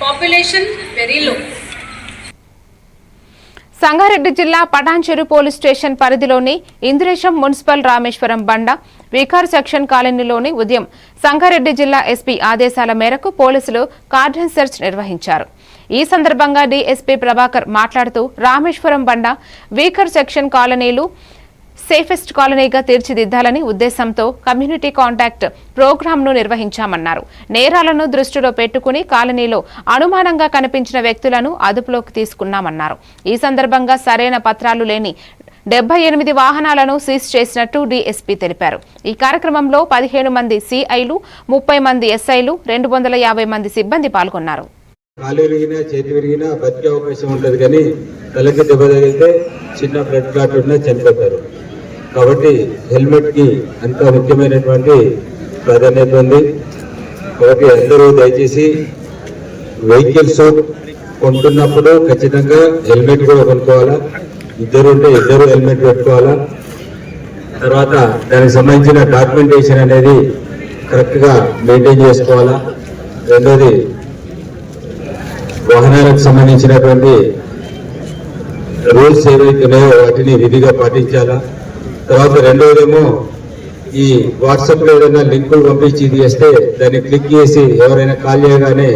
population very low. Sangareddy జిల్లా Patancheru police station పరిధిలోని Indresham municipal Rameswaram బండ వికార్ సెక్షన్ కాలనీలోని ఉదయం సంగారెడ్డి జిల్లా ఎస్పీ ఆదేశాల మేరకు పోలీసులు కార్డన్ సెర్చ్ నిర్వహించారు ఈ సందర్భంగా డీఎస్పీ ప్రభాకర్ మాట్లాడుతూ రామేశ్వరం బండ వీకర్ సెక్షన్ కాలనీలు సేఫెస్ట్ కాలనీగా తీర్చిదిద్దాలని ఉద్దేశంతో కమ్యూనిటీ కాంటాక్ట్ ప్రోగ్రాంను నిర్వహించామన్నారు. నేరాలను దృష్టిలో పెట్టుకుని కాలనీలో అనుమానంగా కనిపించిన వ్యక్తులను అదుపులోకి తీసుకున్నామన్నారు. ఈ సందర్భంగా సరైన పత్రాలు లేని డెబ్బై ఎనిమిది వాహనాలను సీజ్ చేసినట్టు డీఎస్పీ తెలిపారు. ఈ కార్యక్రమంలో పదిహేను మంది సిఐలు ముప్పై మంది ఎస్ఐలు రెండు వందల యాభై మంది సిబ్బంది పాల్గొన్నారు. కాలు విరిగినా చేతి విరిగినా బతికే అవకాశం ఉంటుంది కానీ తలకి దెబ్బ తగిలితే చిన్న బ్లడ్ క్లాట్ ఉన్నా చనిపోతారు. కాబట్టి హెల్మెట్కి ఎంతో ముఖ్యమైనటువంటి ప్రాధాన్యత ఉంది. కాబట్టి అందరూ దయచేసి వెహికల్స్ కొంటున్నప్పుడు ఖచ్చితంగా హెల్మెట్ కూడా కొనుక్కోవాలా? ఇద్దరు ఉంటే ఇద్దరు హెల్మెట్ పెట్టుకోవాలా? తర్వాత దానికి సంబంధించిన డాక్యుమెంటేషన్ అనేది కరెక్ట్గా మెయింటైన్ చేసుకోవాలా? రెండోది వాహనాలకు సంబంధించినటువంటి రూల్స్ ఏవైతే ఉన్నాయో వాటిని విధిగా పాటించాలా? తర్వాత రెండోదేమో ఈ వాట్సాప్లో ఏదైనా లింకులు పంపించి ఇది చేస్తే దాన్ని క్లిక్ చేసి ఎవరైనా కాల్ చేయగానే